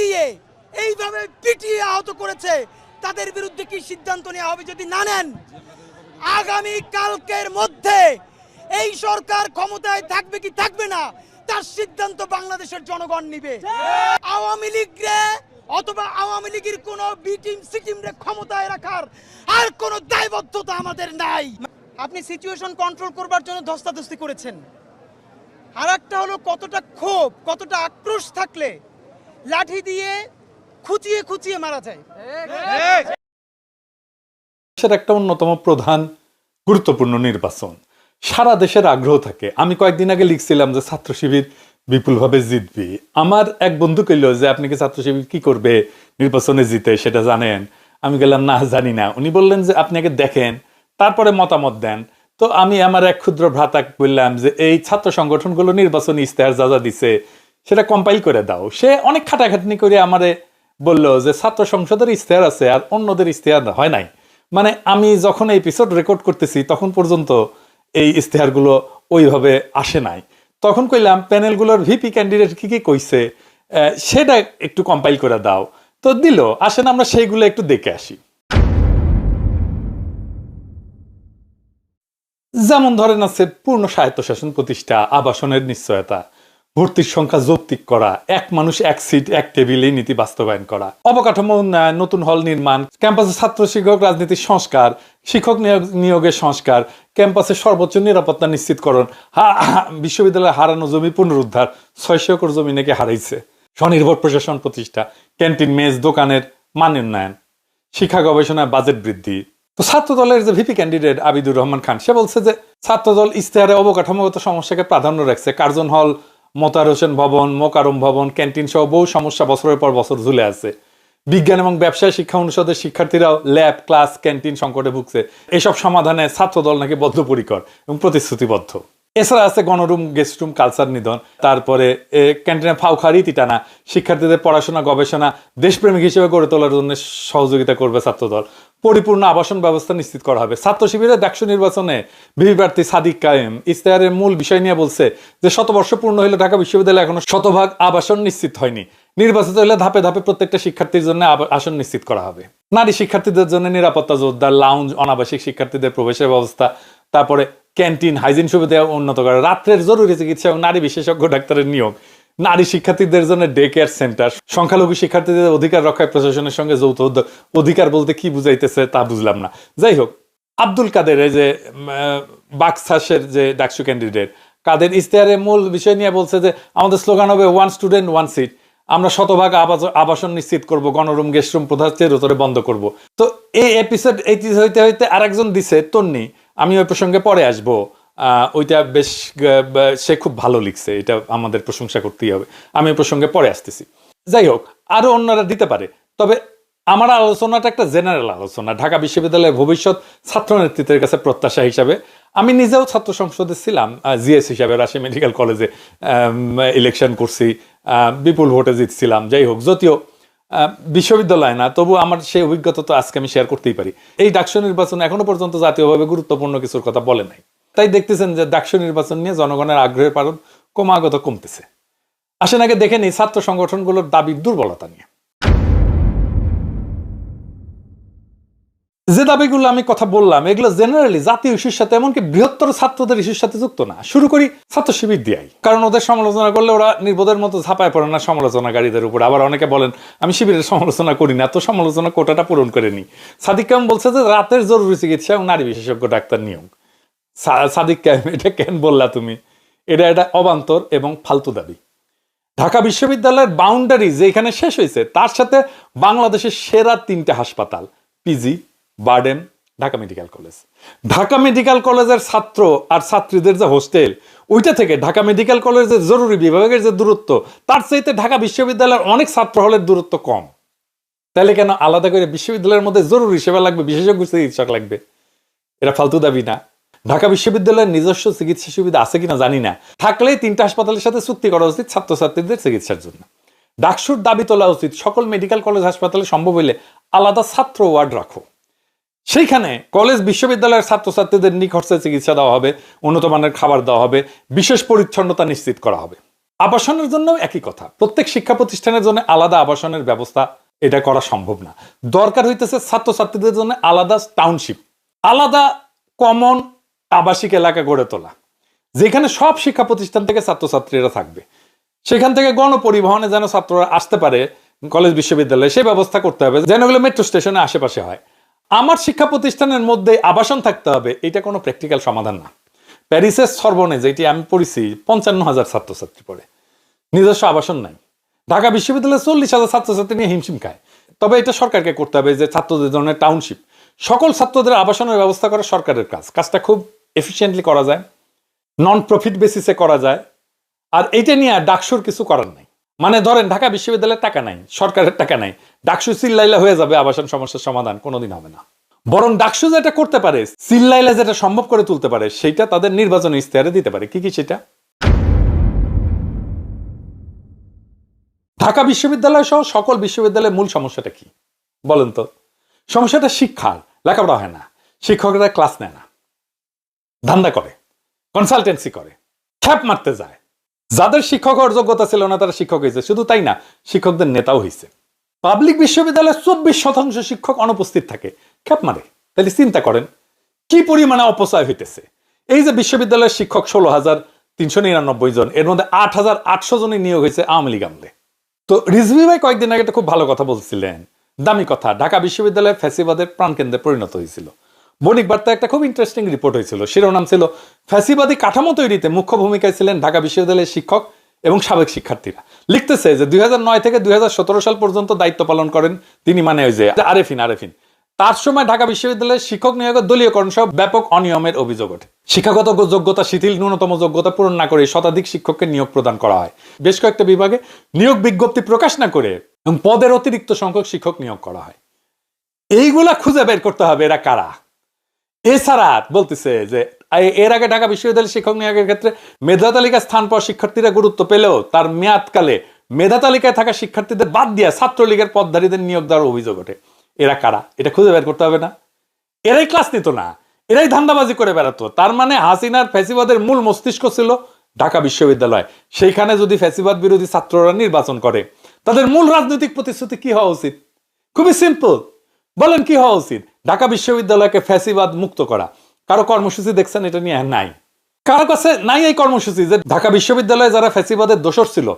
দিয়ে এইভাবে পিটিয়ে আহত করেছে। তাদের বিরুদ্ধে কি সিদ্ধান্ত নেওয়া হবে যদি না নেন? আগামী কালকের মধ্যে এই সরকার ক্ষমতায় থাকবে কি থাকবে না, তার সিদ্ধান্ত বাংলাদেশের জনগণ নিবে। আওয়ামী লীগরে অথবা আওয়ামী লীগের কোন বি টিম, সি ক্ষমতায় রাখার আর কোন দায়বদ্ধতা আমাদের নাই। আপনি সিচুয়েশন কন্ট্রোল করবার জন্য ধস্তাধস্তি করেছেন। আর একটা হলো কতটা ক্ষোভ, কতটা আক্রোশ থাকলে লাঠি দিয়ে খুচিয়ে খুচিয়ে মারা যায়। দেশের একটা অন্যতম প্রধান গুরুত্বপূর্ণ নির্বাচন। সারা দেশের আগ্রহ থাকে। আমি কয়েকদিন আগে লিখছিলাম যে ছাত্র শিবির বিপুলভাবে জিতবি। আমার এক বন্ধু কইল যে, আপনি কি ছাত্র শিবির কি করবে নির্বাচনে জিতে? সেটা জানেন। আমি গেলাম, না, জানি না। উনি বললেন যে, আপনি আগে দেখেন, তারপরে মতামত দেন। তো আমি আমার এক ক্ষুদ্র ভ্রাতা বললাম যে, এই ছাত্র সংগঠনগুলো নির্বাচনী ইস্তেহার যা যা দিছে সেটা কম্পাইল করে দাও। সে অনেক খাটাখাটনি করে আমারে বলল যে, ছাত্র সংসদের ইস্তেহার আছে আর অন্যদের ইস্তেহার হয় নাই। মানে আমি যখন এই এপিসোড রেকর্ড করতেছি, তখন পর্যন্ত এই ইস্তেহারগুলো ওইভাবে আসে নাই। তখন কইলাম, প্যানেলগুলোর ভিপি ক্যান্ডিডেট কি কি কইছে সেটা একটু কম্পাইল করে দাও। তো দিল, আসেন আমরা সেইগুলো একটু দেখে আসি। যেমন ধরেন আছে পূর্ণ স্বায়ত্তশাসন প্রতিষ্ঠা, আবাসনের নিশ্চয়তা। ভর্তির সংখ্যা যৌক্তিক করা, এক মানুষ, এক সিট, এক টেবিলে নীতি বাস্তবায়ন করা। অবকাঠামো উন্নয়ন, নতুন হল নির্মাণ, ক্যাম্পাসে ছাত্র শিক্ষক রাজনীতির সংস্কার, শিক্ষক নিয়োগের সংস্কার, ক্যাম্পাসে সর্বোচ্চ নিরাপত্তা নিশ্চিতকরণ বিশ্ববিদ্যালয়ে হারানো জমি পুনরুদ্ধার, ছয়শো একর জমি নাকি হারাইছে। স্বনির্ভর প্রশাসন প্রতিষ্ঠা, ক্যান্টিন, মেজ, দোকানের মান উন্নয়ন, শিক্ষা গবেষণায় বাজেট বৃদ্ধি। তো ছাত্র দলের যে ভিপি ক্যান্ডিডেট আবিদুর রহমান খান, সে বলছে যে ছাত্র দল ইশতেহারে অবকাঠামোগত সমস্যাকে প্রাধান্য রাখছে, কার্জন হল মোতার হোসেন ভবন মোকারম ভবন, ক্যান্টিন সহ বহু সমস্যা বছরের পর বছর ঝুলে আছে। বিজ্ঞান এবং ব্যবসায় শিক্ষা অনুষদের শিক্ষার্থীরাও ল্যাব, ক্লাস, ক্যান্টিন সংকটে ভুগছে। এসব সমাধানে ছাত্র দল নাকি বদ্ধপরিকর এবং প্রতিশ্রুতিবদ্ধ। এছাড়া আছে গণরুম, গেস্ট রুম, কালচার নিধন। তারপরে ক্যান্টিনে ফাউখা রীতি টানা শিক্ষার্থীদের পড়াশোনা, গবেষণা দেশপ্রেমিক হিসেবে গড়ে তোলার জন্য সহযোগিতা করবে ছাত্রদল। পরিপূর্ণ আবাসন ব্যবস্থা নিশ্চিত করা হবে। ছাত্র শিবিরের ডাকসু নির্বাচনে ভিভি প্রার্থী সাদিক কায়েম। ইস্তেহারের মূল বিষয় নিয়ে বলছে যে, শতবর্ষ পূর্ণ হলে ঢাকা বিশ্ববিদ্যালয়ে এখনও শতভাগ আবাসন নিশ্চিত হয়নি। নির্বাচিত হলে ধাপে ধাপে প্রত্যেকটা শিক্ষার্থীর জন্য আসন নিশ্চিত করা হবে। নারী শিক্ষার্থীদের জন্য নিরাপত্তা জোরদার লাউঞ্জ অনাবাসিক শিক্ষার্থীদের প্রবেশের ব্যবস্থা, তারপরে ক্যান্টিন হাইজিন সুবিধা উন্নত করা, রাত্রের জরুরি চিকিৎসা এবং নারী বিশেষজ্ঞ ডাক্তারের নিয়োগ। নারী শিক্ষার্থীদের জন্য ডে কেয়ার সেন্টার সংখ্যালঘু শিক্ষার্থীদের অধিকার রক্ষায় প্রশাসনের সঙ্গে যৌথ উদ্যোগ অধিকার বলতে কি বুঝাইতেছে তা বুঝলাম না। যাই হোক আব্দুল কাদের এই যে বাকসাসের যে ডাকসু ক্যান্ডিডেট কাদের ইশতেহারের মূল বিষয় নিয়ে বলছে যে, আমাদের স্লোগান হবে ওয়ান স্টুডেন্ট ওয়ান সিট আমরা শতভাগ আবাস- আবাসন নিশ্চিত করব, গণরুম গেস্ট রুম প্রধান চিরতরে বন্ধ করব। তো এই এপিসোড এই হইতে হইতে আরেকজন দিছে, তন্নি, আমি ওই প্রসঙ্গে পরে আসব। ওইটা বেশ সে খুব ভালো লিখছে, এটা আমাদের প্রশংসা করতেই হবে। আমি প্রসঙ্গে পরে আসতেছি। যাই হোক, আরও অন্যরা দিতে পারে, তবে আমার আলোচনাটা একটা জেনারেল আলোচনা। ঢাকা বিশ্ববিদ্যালয়ের ভবিষ্যৎ ছাত্র নেতৃত্বের কাছে প্রত্যাশা হিসাবে। আমি নিজেও ছাত্র সংসদে ছিলাম জিএস হিসাবে রাশি মেডিকেল কলেজে ইলেকশন করছি বিপুল ভোটে জিতছিলাম, যাই হোক, যদিও বিশ্ববিদ্যালয় না, তবু আমার সেই অভিজ্ঞতা তো আজকে আমি শেয়ার করতেই পারি। এই ডাকসু নির্বাচন এখনও পর্যন্ত জাতীয়ভাবে গুরুত্বপূর্ণ কিছুর কথা বলে নাই। তাই দেখতেছেন যে ডাকসু নির্বাচন নিয়ে জনগণের আগ্রহের পারণ ক্রমাগত কমতেছে। আসেন আগে দেখে নিই ছাত্র সংগঠনগুলোর দাবির দুর্বলতা নিয়ে। যে দাবিগুলো আমি কথা বললাম, এগুলো জেনারেলি জাতীয় ইস্যুর সাথে এমনকি বৃহত্তর ছাত্রদের ইস্যুর সাথে যুক্ত না। শুরু করি ছাত্র শিবির দিয়াই। কারণ ওদের সমালোচনা করলে ওরা নির্বোধের মতো ঝাঁপায় পড়ে না সমালোচনাকারীদের উপর। আবার অনেকে বলেন, আমি শিবিরের সমালোচনা করি না, তো সমালোচনা কোটাটা পূরণ করে নি সাদিক কাম বলছে যে, রাতের জরুরি চিকিৎসা এবং নারী বিশেষজ্ঞ ডাক্তার নিয়োগ। সাদিক কাম এটা কেন বললা তুমি? এটা এটা অবান্তর এবং ফালতু দাবি। ঢাকা বিশ্ববিদ্যালয়ের বাউন্ডারি যেখানে শেষ হয়েছে, তার সাথে বাংলাদেশের সেরা তিনটে হাসপাতাল PG BIRDEM Dhaka medical college Dhaka medical কলেজের ছাত্র আর ছাত্রীদের যে হোস্টেল ওইটা থেকে ঢাকা মেডিকেল কলেজের জরুরি বিভাগের যে দূরত্ব, তার চাইতে ঢাকা বিশ্ববিদ্যালয়ের অনেক ছাত্র হলের দূরত্ব কম। তাহলে কেন আলাদা করে বিশ্ববিদ্যালয়ের মধ্যে জরুরি সেবা লাগবে, বিশেষজ্ঞ চিকিৎসক লাগবে? এটা ফালতু দাবি না। ঢাকা বিশ্ববিদ্যালয়ের নিজস্ব চিকিৎসা সুবিধা আছে কিনা জানি না। থাকলেই তিনটা হাসপাতালের সাথে চুক্তি করা উচিত ছাত্রছাত্রীদের চিকিৎসার জন্য। ডাকসুর দাবি তোলা উচিত, সকল মেডিকেল কলেজ হাসপাতালে সম্ভব হইলে আলাদা ছাত্র ওয়ার্ড রাখো। সেইখানে কলেজ বিশ্ববিদ্যালয়ের ছাত্রছাত্রীদের নিখরচে চিকিৎসা দেওয়া হবে, উন্নত মানের খাবার দেওয়া হবে, বিশেষ পরিচ্ছন্নতা নিশ্চিত করা হবে। আবাসনের জন্য একই কথা, প্রত্যেক শিক্ষা প্রতিষ্ঠানের জন্য আলাদা আবাসনের ব্যবস্থা এটা করা সম্ভব না। দরকার হইতেছে ছাত্রছাত্রীদের জন্য আলাদা টাউনশিপ আলাদা কমন আবাসিক এলাকা গড়ে তোলা, যেখানে সব শিক্ষা প্রতিষ্ঠান থেকে ছাত্রছাত্রীরা থাকবে। সেখান থেকে গণপরিবহনে যেন ছাত্ররা আসতে পারে, কলেজ, বিশ্ববিদ্যালয়ে সেই ব্যবস্থা করতে হবে, যেন ওগুলো মেট্রো স্টেশনে আশেপাশে হয়। আমার শিক্ষা প্রতিষ্ঠানের মধ্যে আবাসন থাকতে হবে, এটা কোনো প্র্যাকটিক্যাল সমাধান না। প্যারিসের সর্বনে, যেটি আমি পড়েছি, পঞ্চান্ন হাজার ছাত্রছাত্রী পড়ে। নিজস্ব আবাসন নাই। ঢাকা বিশ্ববিদ্যালয়ে চল্লিশ হাজার ছাত্রছাত্রী নিয়ে হিমশিম খায়। তবে এটা সরকারকে করতে হবে যে ছাত্রদের জন্য টাউনশিপ সকল ছাত্রদের আবাসনের ব্যবস্থা করা সরকারের কাজ। কাজটা খুব এফিসিয়েন্টলি করা যায় নন প্রফিট বেসিসে করা যায়, আর এইটা নিয়ে ডাকসুর কিছু করার নাই। মানে ধরেন, ঢাকা বিশ্ববিদ্যালয়ের টাকা নাই, সরকারের টাকা নাই, ডাকসু চিল্লাইলে হয়ে যাবে আবাসন সমস্যার সমাধান, কোনোদিন হবে না। বরং ডাকসু যেটা করতে পারে, চিল্লাইলে যেটা সম্ভব করে তুলতে পারে সেটা তাদের নির্বাচন ইস্তেহারে দিতে পারে। কি কি সেটা? ঢাকা বিশ্ববিদ্যালয় সহ সকল বিশ্ববিদ্যালয়ের মূল সমস্যাটা কি? বলেন তো। সমস্যাটা শিক্ষার, লেখাপড়া হয় না। শিক্ষকরা ক্লাস নেয় না। ধান্দা করে কনসালটেন্সি করে, খ্যাপ মারতে যায়। যাদের শিক্ষক হওয়ার যোগ্যতা ছিল না, তারা শিক্ষক হয়েছে। শুধু তাই না, শিক্ষকদের নেতাও হয়েছে। পাবলিক বিশ্ববিদ্যালয়ে চব্বিশ শতাংশ শিক্ষক অনুপস্থিত থাকে। খ্যাপ মারে। তাহলে চিন্তা করেন, কি পরিমাণে অপচয় হইতেছে? এই যে বিশ্ববিদ্যালয়ের শিক্ষক ষোলো হাজার তিনশো নিরানব্বই জন, এর মধ্যে আট হাজার আটশো জনই নিয়োগ হয়েছে আওয়ামী লীগ আমলে। তো রিজভি ভাই কয়েকদিন আগে একটা খুব ভালো কথা বলছিলেন। দামি কথা, ঢাকা বিশ্ববিদ্যালয় ফ্যাসিবাদের প্রাণকেন্দ্রে পরিণত হয়েছিল। বণিক বার্তা একটা খুব ইন্টারেস্টিং রিপোর্ট হয়েছিল। শিরোনাম ছিল, ফ্যাসিবাদী কাঠামো তৈরিতে মুখ্য ভূমিকায় ছিলেন ঢাকা বিশ্ববিদ্যালয়ের শিক্ষক এবং সাবেক শিক্ষার্থীরা। লিখতেছে যে, দুই থেকে দুই সাল পর্যন্ত দায়িত্ব পালন করেন তিনি মানে ওই যে আরেফিন আরেফিন। তার সময় ঢাকা বিশ্ববিদ্যালয়ের শিক্ষক নিয়োগের দলীয়করণ সহ ব্যাপক অনিয়মের অভিযোগ ওঠে। শিক্ষাগত যোগ্যতা, শিথিল ন্যূনতম যোগ্যতা পূরণ না করে শতাধিক শিক্ষককে নিয়োগ প্রদান করা হয়। বেশ কয়েকটা বিভাগে নিয়োগ বিজ্ঞপ্তি প্রকাশ না করে এবং পদের অতিরিক্ত সংখ্যক শিক্ষক নিয়োগ করা হয়। এইগুলা খুঁজে বের করতে হবে এরা কারা? এছাড়া বলতেছে যে এর আগে ঢাকা বিশ্ববিদ্যালয়ের শিক্ষক নিয়োগের ক্ষেত্রে মেধা তালিকায় স্থান পাওয়া শিক্ষার্থীরা গুরুত্ব পেলেও তার মেয়াদকালে মেধা তালিকায় থাকা শিক্ষার্থীদের বাদ দিয়ে ছাত্রলীগের পদধারীদের নিয়োগ দেওয়ার অভিযোগ ওঠে। এরা কারা? এটা খুঁজে বের করতে হবে না। এরাই ক্লাস নিত না। এরাই ধান্দাবাজি করে বেড়াতো। তার মানে হাসিনার ফ্যাসিবাদের মূল মস্তিষ্ক ছিল ঢাকা বিশ্ববিদ্যালয়। সেইখানে যদি ফ্যাসিবাদ বিরোধী ছাত্ররা নির্বাচন করে, তাদের মূল রাজনৈতিক প্রতিশ্রুতি কি হওয়া উচিত? খুবই সিম্পল বলেন কি হওয়া উচিত? ঢাকা বিশ্ববিদ্যালয়কে ফ্যাসিবাদ মুক্ত করা। কারও কর্মসূচি দেখছেন, এটা নিয়ে নাই। কারও কাছে নাই এই কর্মসূচি যে ঢাকা বিশ্ববিদ্যালয়ে যারা ফ্যাসিবাদের দোষর ছিল